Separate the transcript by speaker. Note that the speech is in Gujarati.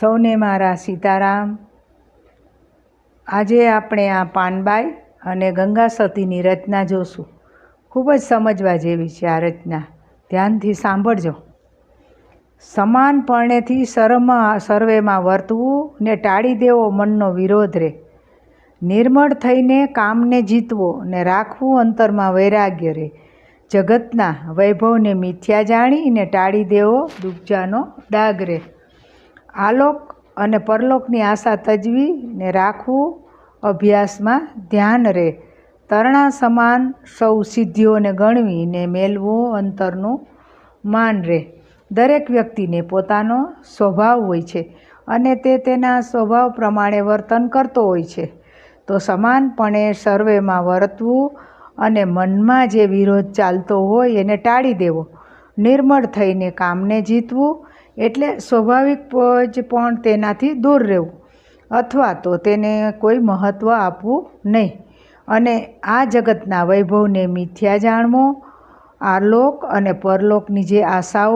Speaker 1: સૌને મારા સીતારામ. આજે આપણે આ પાનબાઈ અને ગંગા સતીની રચના જોશું. ખૂબ જ સમજવા જેવી છે આ રચના. ધ્યાનથી સાંભળજો. સમાનપણેથી સરમાં સર્વેમાં વર્તવું ને ટાળી દેવો મનનો વિરોધ રે. નિર્મળ થઈને કામને જીતવો ને રાખવું અંતરમાં વૈરાગ્ય રે. જગતના વૈભવને મિથ્યા જાણી ને ટાળી દેવો દુબજાનો ડાગ રે. આલોક અને પરલોકની આશા તજવી ને રાખવું અભ્યાસમાં ધ્યાન રહે તરણા સમાન સૌ સિદ્ધિઓને ગણવીને મેળવું અંતરનું માન રહે દરેક વ્યક્તિને પોતાનો સ્વભાવ હોય છે અને તે તેના સ્વભાવ પ્રમાણે વર્તન કરતો હોય છે. તો સમાનપણે સર્વેમાં વર્તવું અને મનમાં જે વિરોધ ચાલતો હોય એને ટાળી દેવો. નિર્મળ થઈને કામને જીતવું એટલે સ્વાભાવિક જ પણ તેનાથી દૂર રહેવું. અથવા તો તેને કોઈ મહત્ત્વ આપવું નહીં. અને આ જગતના વૈભવને મિથ્યા જાણવો આ લોક અને પરલોકની જે આશાઓ